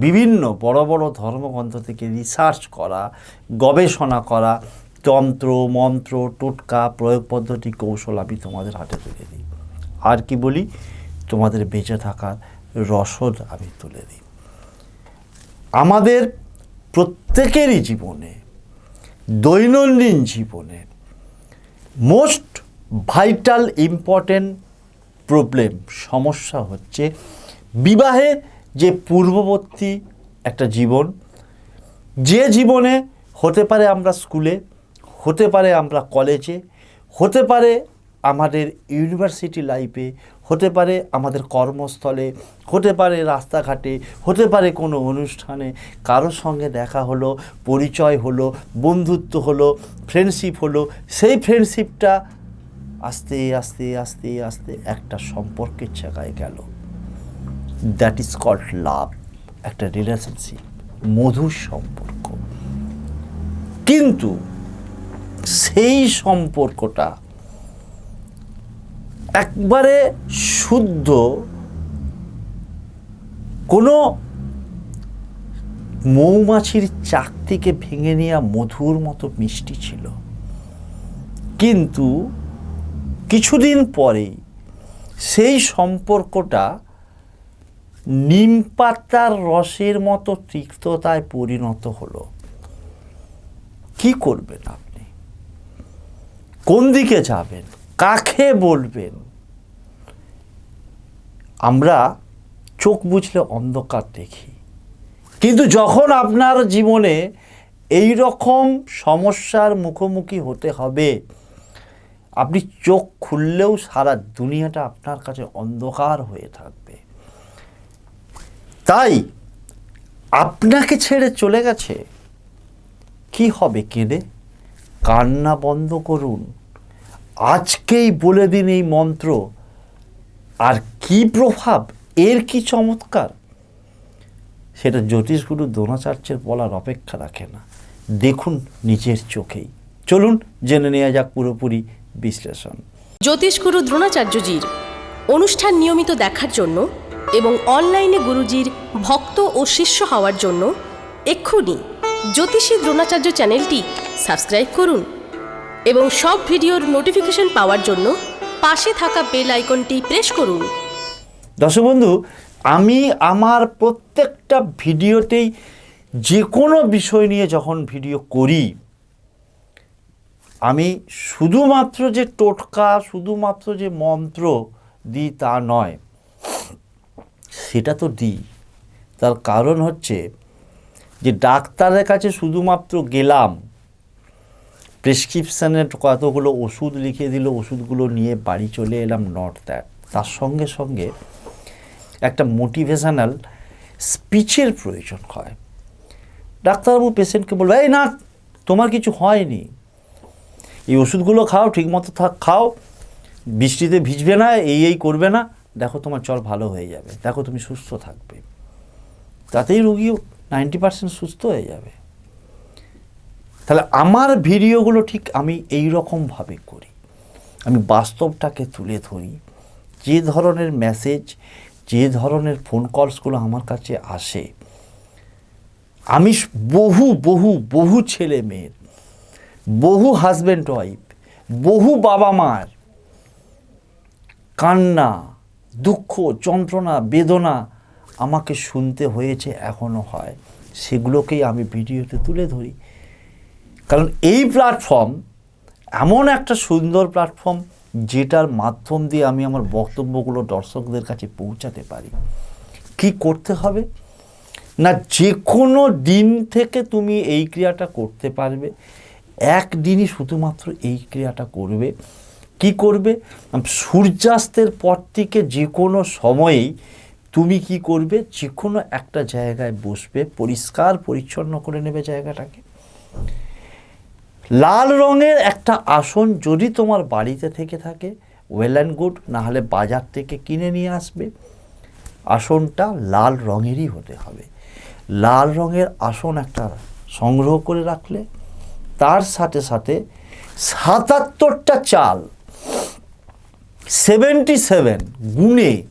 বিভিন্ন বড় বড় ধর্মগ্রন্থ থেকে রিসার্চ করা, গবেষণা করা তন্ত্র মন্ত্র, টোটকা, প্রয়োগ পদ্ধতি, কৌশল আমি তোমাদের হাতে তুলে দিই। আর কি বলি? তোমাদের বেঁচে থাকার রসদ আমি তুলে দিই। আমাদের প্রত্যেকেরই জীবনে, দৈনন্দিন জীবনে মোস্ট ভাইটাল ইম্পর্টেন্ট প্রবলেম সমস্যা হচ্ছে বিবাহের যে পূর্ববর্তী একটা জীবন, যে জীবনে হতে পারে আমরা স্কুলে, হতে পারে আমরা কলেজে, হতে পারে আমাদের ইউনিভার্সিটি লাইফে, হতে পারে আমাদের কর্মস্থলে, হতে পারে রাস্তাঘাটে, হতে পারে কোনো অনুষ্ঠানে কারোর সঙ্গে দেখা হলো, পরিচয় হলো, বন্ধুত্ব হলো ফ্রেন্ডশিপ হলো, সেই ফ্রেন্ডশিপটা আস্তে আস্তে আস্তে আস্তে একটা সম্পর্কের জায়গায় গেল। দ্যাট ইজ কল্ড লাভ, একটা রিলেশনশিপ মধুর সম্পর্ক। কিন্তু সেই সম্পর্কটা একবারে শুদ্ধ কোনো মৌমাছির চাক থেকে ভেঙে নেওয়া মধুর মতো মিষ্টি ছিল। কিন্তু কিছুদিন পরেই সেই সম্পর্কটা নিম পাতার রসের মতো তিক্ততায় পরিণত হলো। কি করবেন আপনি? কোন দিকে যাবেন? কাকে বলবেন? আমরা চোখ বুঝলে অন্ধকার দেখি। কিন্তু যখন আপনার জীবনে এই রকম সমস্যার মুখোমুখি হতে হবে, আপনি চোখ খুললেও সারা দুনিয়াটা আপনার কাছে অন্ধকার হয়ে থাকবে। তাই আপনাকে ছেড়ে চলে গেছে। কি হবে কেঁদে? কান্না বন্ধ করুন। আজকেই বলে দিন এই মন্ত্র। আর কি প্রভাব? এর কি চমৎকার? সেটা জ্যোতিষগুরু দ্রোণাচার্যের বলার অপেক্ষা রাখে না। দেখুন নিজের চোখেই। চলুন জেনে নেওয়া যাক পুরোপুরি বিশ্লেষণ। জ্যোতিষগুরু দ্রোণাচার্যজির অনুষ্ঠান নিয়মিত দেখার জন্য এবং অনলাইনে গুরুজির ভক্ত ও শিষ্য হওয়ার জন্য এক্ষুনি জ্যোতিষী দ্রোণাচার্য চ্যানেলটি সাবস্ক্রাইব করুন এবং সব ভিডিওর নোটিফিকেশন পাওয়ার জন্য পাশে থাকা বেল আইকনটি প্রেস করুন। দর্শক বন্ধু, আমি আমার প্রত্যেকটা ভিডিওতেই যে কোনো বিষয় নিয়ে যখন ভিডিও করি, আমি শুধুমাত্র যে টোটকা, শুধুমাত্র যে মন্ত্র দিই তা নয়। সেটা তো দিই। তার কারণ হচ্ছে যে ডাক্তারের কাছে শুধুমাত্র গেলাম প্রেসক্রিপশানের কতগুলো ওষুধ লিখে দিল, ওষুধগুলো নিয়ে বাড়ি চলে এলাম নট দ্যাট তার সঙ্গে সঙ্গে একটা মোটিভেশনাল স্পিচের প্রয়োজন হয়। ডাক্তারবাবু পেশেন্টকে বলবে এই না, তোমার কিছু হয়নি। এই ওষুধগুলো খাও, ঠিকমতো থাক, খাও। বৃষ্টিতে ভিজবে না, এই এই করবে না। দেখো তোমার জ্বর ভালো হয়ে যাবে। দেখো তুমি সুস্থ থাকবে। তাতেই রুগীও নাইনটি পার্সেন্ট সুস্থ হয়ে যাবে। তাহলে আমার ভিডিওগুলো ঠিক আমি এই রকমভাবে করি। আমি বাস্তবটাকে তুলে ধরি। যে ধরনের মেসেজ যে ধরনের ফোন কলসগুলো আমার কাছে আসে। আমি বহু বহু বহু ছেলে মেয়ের বহু হাজব্যান্ড ওয়াইফ বহু বাবা মার কান্না দুঃখ, যন্ত্রণা, বেদনা আমাকে শুনতে হয়েছে এখনও হয়। সেগুলোকেই আমি ভিডিওতে তুলে ধরি। কারণ এই প্ল্যাটফর্ম এমন একটা সুন্দর প্ল্যাটফর্ম যেটার মাধ্যম দিয়ে আমি আমার বক্তব্যগুলো দর্শকদের কাছে পৌঁছাতে পারি। কি করতে হবে? না যে কোনো দিন থেকে তুমি এই ক্রিয়াটা করতে পারবে। একদিনই শুধুমাত্র এই ক্রিয়াটা করবে। কি করবে? সূর্যাস্তের পর থেকে যে কোনো সময়েই তুমি কি করবে? যে কোনো একটা জায়গায় বসবে, পরিষ্কার, পরিচ্ছন্ন করে নেবে জায়গাটাকে। লাল রঙের একটা আসন যদি তোমার বাড়িতে থেকে থাকে ওয়েল অ্যান্ড গুড নাহলে বাজার থেকে কিনে নিয়ে আসবে। আসনটা লাল রঙেরই হতে হবে। লাল রঙের আসন একটা সংগ্রহ করে রাখলে, তার সাথে সাথে সাতাত্তরটা চাল সেভেন্টি সেভেন গুণে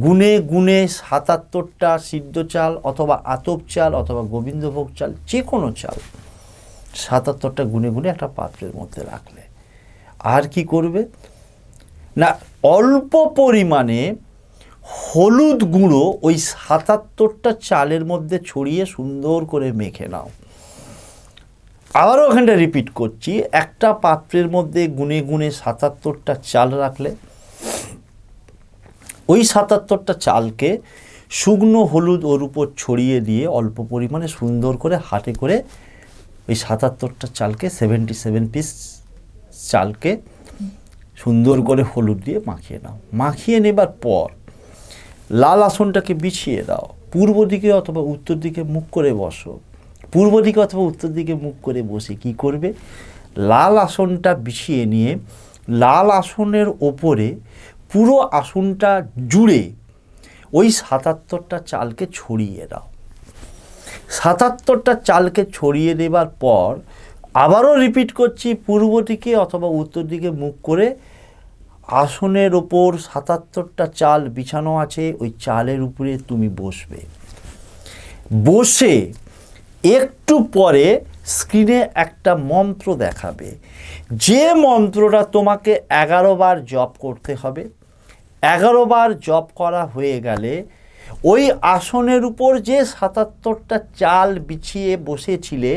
গুণে গুণে সাতাত্তরটা সিদ্ধ চাল অথবা আতপ চাল অথবা গোবিন্দভোগ চাল যে কোনো চাল, সাতাত্তরটা গুণে গুণে একটা পাত্রের মধ্যে রাখলে। আর কি করবে? না, অল্প পরিমাণে হলুদ গুঁড়ো ওই সাতাত্তরটা চালের মধ্যে ছড়িয়ে সুন্দর করে মেখে নাও। আবারও ওখানটা রিপিট করছি, একটা পাত্রের মধ্যে গুনে গুনে সাতাত্তরটা চাল রাখলে, ওই সাতাত্তরটা চালকে শুকনো হলুদ ওর উপর ছড়িয়ে দিয়ে অল্প পরিমাণে সুন্দর করে হাতে করে ওই সাতাত্তরটা চালকে সেভেন্টি সেভেন পিস চালকে সুন্দর করে হলুদ দিয়ে মাখিয়ে নাও। মাখিয়ে নেবার পর লাল আসনটাকে বিছিয়ে দাও। পূর্ব দিকে অথবা উত্তর দিকে মুখ করে বসো। পূর্ব দিকে অথবা উত্তর দিকে মুখ করে বসে কি করবে? লাল আসনটা বিছিয়ে নিয়ে লাল আসনের ওপরে পুরো আসনটা জুড়ে ওই সাতাত্তরটা চালকে ছড়িয়ে দাও। সাতাত্তরটা চালকে ছড়িয়ে দেবার পর আবারও রিপিট করছি, পূর্ব দিকে অথবা উত্তর দিকে মুখ করে আসনের ওপর সাতাত্তরটা চাল বিছানো আছে, ওই চালের উপরে তুমি বসবে। বসে একটু পরে স্ক্রিনে একটা মন্ত্র দেখাবে। যে মন্ত্রটা তোমাকে এগারো বার জপ করতে হবে, এগারো বার জপ করা হয়ে গেলে ওই আসনের উপর যে সাতাত্তরটা চাল বিছিয়ে বসেছিলে,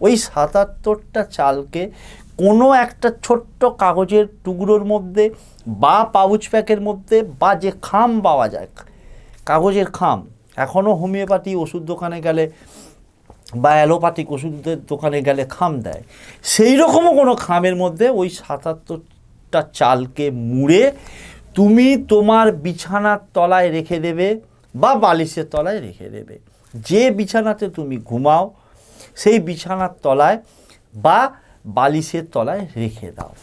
ওই সাতাত্তরটা চালকে কোনো একটা ছোট্ট কাগজের টুকরোর মধ্যে বা পাউচ প্যাকের মধ্যে বা যে খাম পাওয়া যায়, কাগজের খাম এখনও হোমিওপ্যাথি ওষুধ দোকানে গেলে বা অ্যালোপ্যাথিক ওষুধের দোকানে গেলে খাম দেয়। সেই রকমও কোনো খামের মধ্যে ওই সাতাত্তরটা চালকে মুড়ে তুমি তোমার বিছানার তলায় রেখে দেবে বা বালিশের তলায় রেখে দেবে। যে বিছানাতে তুমি ঘুমাও, সেই বিছানার তলায় বা বালিশের তলায় রেখে দাও।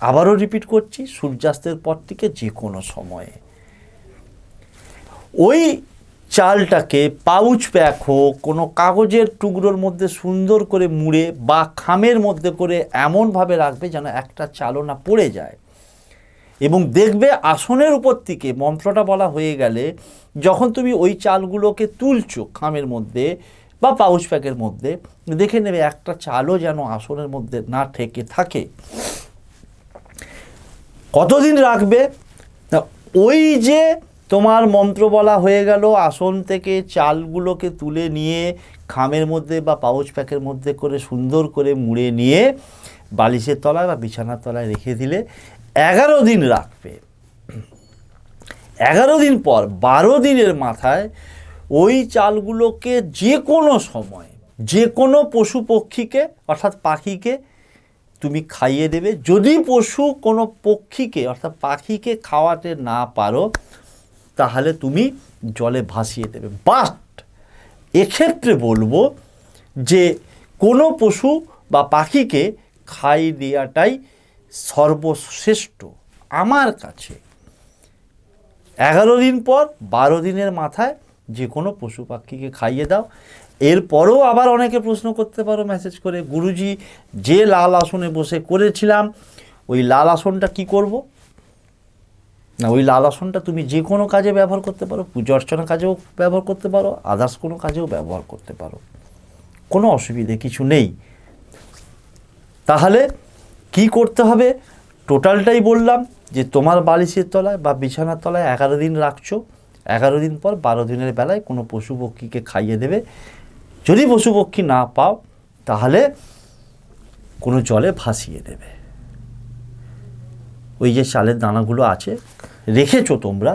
আবারও রিপিট করছি, সূর্যাস্তের পর থেকে যে কোনো সময়ে। ওই চালটাকে পাউচ প্যাক হোক, কোনো কাগজের টুকরোর মধ্যে সুন্দর করে মুড়ে বা খামের মধ্যে করে এমনভাবে রাখবে যেন একটা চালও না পড়ে যায়। এবং দেখবে আসনের উপর থেকে, মন্ত্রটা বলা হয়ে গেলে, যখন তুমি ওই চালগুলোকে তুলছো খামের মধ্যে বা পাউচ প্যাকের মধ্যে, দেখে নেবে একটা চালও যেন আসনের মধ্যে না ঠেকে থাকে। কতদিন রাখবে? ওই যে তোমার মন্ত্র বলা হয়ে গেল। আসন থেকে চালগুলোকে তুলে নিয়ে খামের মধ্যে বা পাউচ প্যাকের মধ্যে করে সুন্দর করে মুড়ে নিয়ে বালিশের তলায় বা বিছানার তলায় রেখে দিলে এগারো দিন রাখবে। এগারো দিন পর বারো দিনের মাথায় ওই চালগুলোকে যে কোনো সময় যে কোনো পশু পক্ষীকে, অর্থাৎ পাখিকে তুমি খাইয়ে দেবে। যদি পশু কোনো পক্ষীকে, অর্থাৎ পাখিকে খাওয়াতে না পারো তাহলে তুমি জলে ভাসিয়ে দেবে। বাট এক্ষেত্রে বলব যে কোনো পশু বা পাখিকে খাই দেওয়াটাই সর্বশ্রেষ্ঠ। আমার কাছে এগারো দিন পর, বারো দিনের মাথায় যে কোনো পশু পাখিকে খাইয়ে দাও। এরপরেও আবার অনেকে প্রশ্ন করতে পারো মেসেজ করে, গুরুজি, যে লাল আসনে বসে করেছিলাম, ওই লাল আসনটা কি করব? না, ওই লাল আসনটা তুমি যে কোনো কাজে ব্যবহার করতে পারো, পুজো অর্চনা কাজেও ব্যবহার করতে পারো আদার্স কোনো কাজেও ব্যবহার করতে পারো। কোনো অসুবিধে কিছু নেই। তাহলে কি করতে হবে? টোটালটাই বললাম যে তোমার বালিশের তলায় বা বিছানার তলায় এগারো দিন রাখছো। এগারো দিন পর বারো দিনের বেলায় কোনো পশু পক্ষীকে খাইয়ে দেবে। যদি পশু পক্ষী না পাও, তাহলে কোনো জলে ভাসিয়ে দেবে। ওই যে চালের দানাগুলো আছে, রেখেছো তোমরা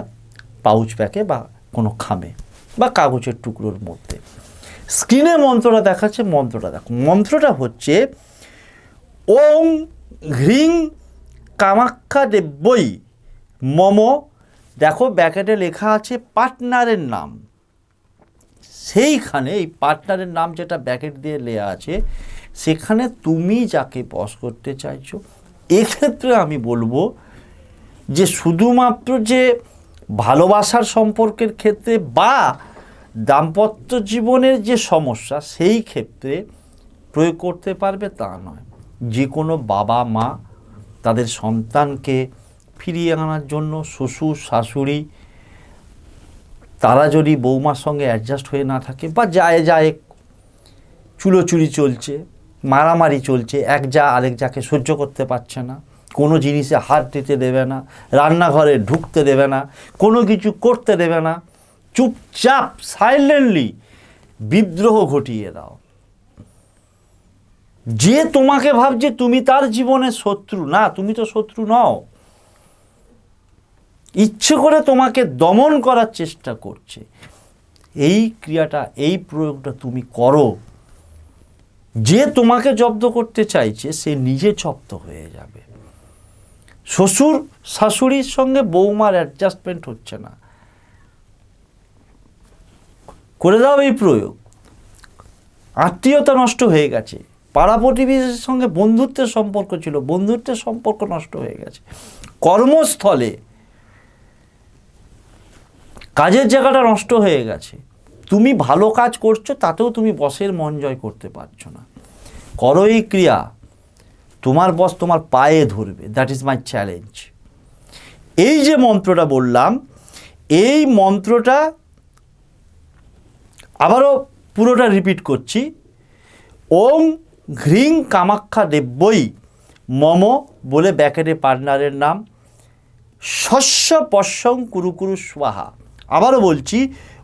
পাউচ প্যাকে বা কোনো খামে বা কাগজের টুকরোর মধ্যে। স্ক্রিনে মন্ত্রটা দেখাচ্ছে, মন্ত্রটা দেখো। মন্ত্রটা হচ্ছে, ওং হ্রিং কামাক্ষা দেব্যই মম। দেখো ব্যাকেটে লেখা আছে পার্টনারের নাম। সেইখানে এই পার্টনারের নাম যেটা ব্যাকেট দিয়ে লেয়া আছে, সেখানে তুমি যাকে বস করতে চাইছো এক্ষেত্রে আমি বলব যে শুধুমাত্র যে ভালোবাসার সম্পর্কের ক্ষেত্রে বা দাম্পত্য জীবনের যে সমস্যা, সেই ক্ষেত্রে প্রয়োগ করতে পারবে তা নয়। যে কোনো বাবা মা তাদের সন্তানকে ফিরিয়ে আনার জন্য, শ্বশুর, শাশুড়ি, তারা যদি বৌমার সঙ্গে অ্যাডজাস্ট হয়ে না থাকে বা যায় যায়, চুলোচুরি চলছে মারামারি চলছে, এক যা আরেক যাকে সহ্য করতে পারছে না। কোনো জিনিসে হাত দিতে দেবে না, রান্নাঘরে ঢুকতে দেবে না, কোনো কিছু করতে দেবে না। চুপচাপ সাইলেন্টলি বিদ্রোহ ঘটিয়ে দাও। যে তোমাকে ভাবছে তুমি তার জীবনে শত্রু, না, তুমি তো শত্রু নও। ইচ্ছে করে তোমাকে দমন করার চেষ্টা করছে। এই ক্রিয়াটা, এই প্রয়োগটা তুমি করো। যে তোমাকে জব্দ করতে চাইছে, সে নিজে জব্দ হয়ে যাবে। শ্বশুর শাশুড়ির সঙ্গে বৌমার অ্যাডজাস্টমেন্ট হচ্ছে না। করে দাও এই প্রয়োগ। আত্মীয়তা নষ্ট হয়ে গেছে। পাড়া প্রতিবেশীর সঙ্গে বন্ধুত্বের সম্পর্ক ছিল, বন্ধুত্বের সম্পর্ক নষ্ট হয়ে গেছে। কর্মস্থলে কাজের জায়গাটা নষ্ট হয়ে গেছে। তুমি ভালো কাজ করছ, তাতেও তুমি বসের মন জয় করতে পারছ না। করো এই ক্রিয়া, তোমার বস তোমার পায়ে ধরবে দ্যাট ইজ মাই চ্যালেঞ্জ এই যে মন্ত্রটা বললাম, এই মন্ত্রটা আবারও পুরোটা রিপিট করছি। ওং ঘ্রিং কামাখ্যা দেব্যই মম বলে ব্যাকেটে পার্টনারের নাম। শস্য পশ্যং কুরুকুরু কুরু স্বাহা। আবারও বলছি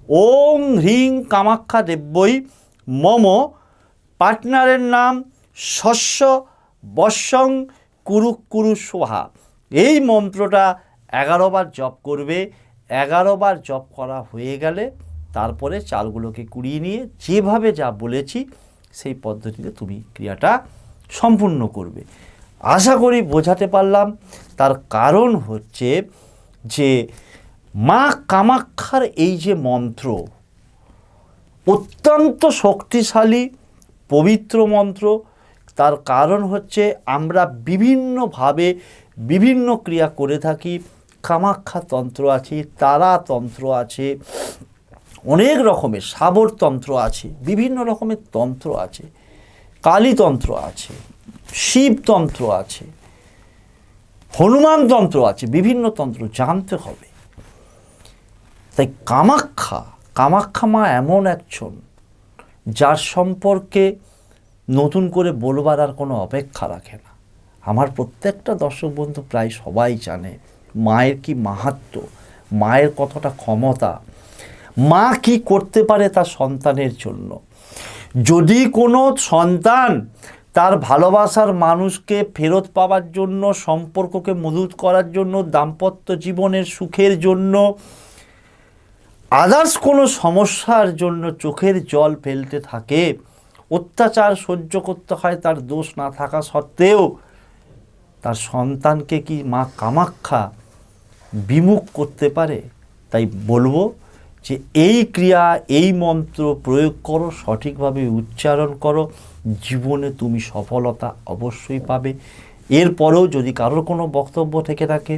ওং হ্রিং কামাখ্যা দেব্যই মম। পার্টনারের নাম শস্য বশ্যং কুরু কুরু স্বাহা এই মন্ত্রটা এগারোবার জপ করবে এগারোবার জপ করা হয়ে গেলে তারপরে চালগুলোকে কুড়িয়ে নিয়ে যেভাবে যা বলেছি, সেই পদ্ধতিতে তুমি ক্রিয়াটা সম্পূর্ণ করবে। আশা করি বোঝাতে পারলাম। তার কারণ হচ্ছে যে মা কামাক্ষার এই যে মন্ত্র, অত্যন্ত শক্তিশালী, পবিত্র মন্ত্র, তার কারণ হচ্ছে আমরা বিভিন্নভাবে বিভিন্ন ক্রিয়া করে থাকি। কামাক্ষা তন্ত্র আছে, তারা তন্ত্র আছে, অনেক রকমের সাবরতন্ত্র আছে, বিভিন্ন রকমের তন্ত্র আছে কালীতন্ত্র আছে শিবতন্ত্র আছে, হনুমান তন্ত্র আছে, বিভিন্ন তন্ত্র জানতে হবে। তাই কামাখ্যা কামাখ্যা মা এমন একজন যার সম্পর্কে নতুন করে বলবার আর কোনো অপেক্ষা রাখে না। আমার প্রত্যেকটা দর্শক বন্ধু প্রায় সবাই জানে, মায়ের কি মাহাত্ম মায়ের কতটা ক্ষমতা, মা কি করতে পারে তার সন্তানের জন্য। যদি কোনো সন্তান তার ভালোবাসার মানুষকে ফেরত পাওয়ার জন্য, সম্পর্ককে মজুত করার জন্য, দাম্পত্য জীবনের সুখের জন্য আদার্স কোনো সমস্যার জন্য চোখের জল ফেলতে থাকে। অত্যাচার সহ্য করতে হয়, তার দোষ না থাকা সত্ত্বেও তার সন্তানকে কি মা কামাখ্যা বিমুখ করতে পারে? তাই বলব যে এই ক্রিয়া, এই মন্ত্র প্রয়োগ করো, সঠিকভাবে উচ্চারণ করো। জীবনে তুমি সফলতা অবশ্যই পাবে। এরপরেও যদি কারোর কোনো বক্তব্য থেকে থাকে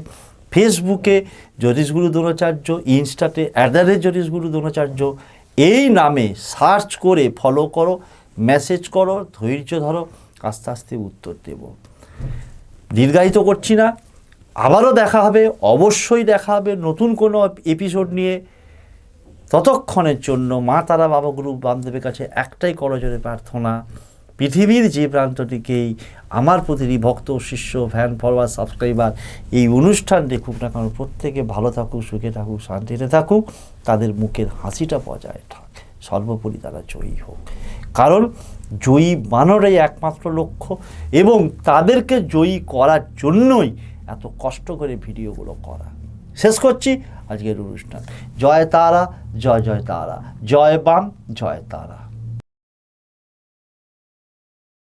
ফেসবুকে Jyotishguru Dronacharya, ইনস্টাতে at the rate Jyotishguru Dronacharya, এই নামে সার্চ করে ফলো করো মেসেজ করো, ধৈর্য ধরো, আস্তে আস্তে উত্তর দেব। দীর্ঘায়িত করছি না, আবারও দেখা হবে, অবশ্যই দেখা হবে নতুন কোনো এপিসোড নিয়ে। ততক্ষণের জন্য মা তারা বাবা গুরু বামদেবের কাছে একটাই করজোরে প্রার্থনা পৃথিবীর যে প্রান্তটিকেই আমার প্রতিটি ভক্ত, শিষ্য ফ্যান ফলোয়ার সাবস্ক্রাইবার এই অনুষ্ঠান দেখুক না কারণ প্রত্যেকে ভালো থাকুক, সুখে থাকুক, শান্তিতে থাকুক, তাদের মুখের হাসিটা বজায় থাক। সর্বোপরি তারা জয়ী হোক। কারণ জয়ী বানরাই একমাত্র লক্ষ্য এবং তাদেরকে জয়ী করার জন্যই এত কষ্ট করে ভিডিওগুলো করা। শেষ করছি আজকের অনুষ্ঠান। জয় তারা, জয় জয় তারা। জয় বাম, জয় তারা।